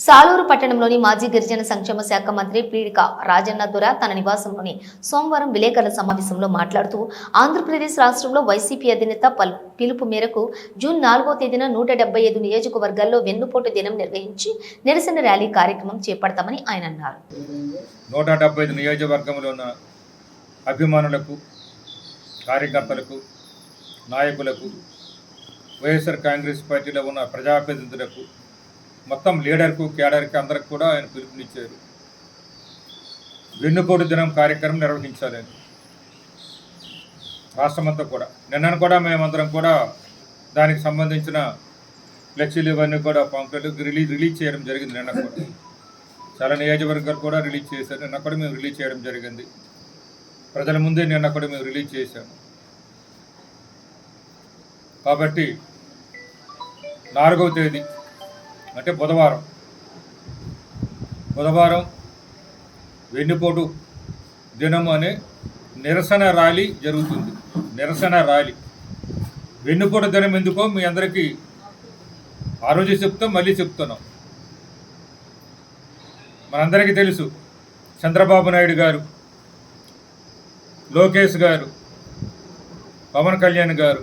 సాలూరు పట్టణంలోని మాజీ గిరిజన సంక్షేమ శాఖ మంత్రి పీడిక రాజన్న దొర తన నివాసంలోని సోమవారం విలేకరుల సమావేశంలో మాట్లాడుతూ ఆంధ్రప్రదేశ్ రాష్ట్రంలో వైసీపీ అధినేత పల్ పిలుపు మేరకు జూన్ నాలుగో తేదీన నూట డెబ్బై ఐదు నియోజకవర్గాల్లో వెన్నుపోటు దినం నిర్వహించి నిరసన ర్యాలీ కార్యక్రమం చేపడతామని ఆయన అన్నారు. నూట డెబ్బై ఐదు నియోజకవర్గంలో ఉన్న అభిమానులకు కార్యకర్తలకు నాయకులకు వైఎస్ఆర్ కాంగ్రెస్ పార్టీలో ఉన్న ప్రజాప్రతినిధులకు మొత్తం లీడర్కు కేడర్కి అందరికి కూడా ఆయన పిలుపునిచ్చారు. వెన్నుపోటు దినం కార్యక్రమం నిర్వహించాలని రాష్ట్రమంతా కూడా. నిన్న కూడా మేమందరం కూడా దానికి సంబంధించిన ఫ్లెక్సీలు ఇవన్నీ కూడా పంపలేదు రిలీజ్ రిలీజ్ చేయడం జరిగింది నిన్న కూడా. చాలా నియోజకవర్గాలు కూడా రిలీజ్ చేశారు. నిన్న కూడా మేము రిలీజ్ చేయడం జరిగింది. ప్రజల ముందే నిన్న కూడా మేము రిలీజ్ చేశాము కాబట్టి నాలుగవ తేదీ అంటే బుధవారం. బుధవారం వెన్నుపోటు దినం అనే నిరసన ర్యాలీ జరుగుతుంది. నిరసన ర్యాలీ. వెన్నుపోటు దినం ఎందుకో మీ అందరికీ ఆ రోజు చెప్తాం మళ్ళీ చెప్తున్నాం. మనందరికీ తెలుసు చంద్రబాబు నాయుడు గారు లోకేష్ గారు పవన్ కళ్యాణ్ గారు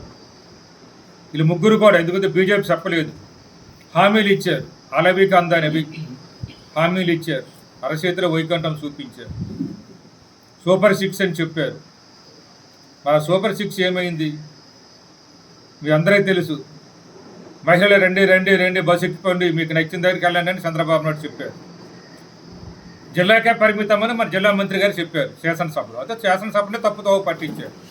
వీళ్ళు ముగ్గురు కూడా ఎందుకంటే బీజేపీ చెప్పలేదు. హామీలు ఇచ్చారు. అలవికి అందనవి హామీలు ఇచ్చారు. అరచేతిలో వైకుంఠం చూపించారు. సూపర్ సిక్స్ అని చెప్పారు. మన సూపర్ సిక్స్ ఏమైంది? మీ అందరికీ తెలుసు. మహిళలు రండి రండి రండి బస్సు ఎక్కిపోండి మీకు నచ్చిన దగ్గరికి వెళ్ళండి అని చంద్రబాబు నాయుడు చెప్పారు. జిల్లాకే పరిమితమని మన జిల్లా మంత్రి గారు చెప్పారు. శాసనసభలో. అయితే శాసనసభనే తప్పుతో పట్టించారు.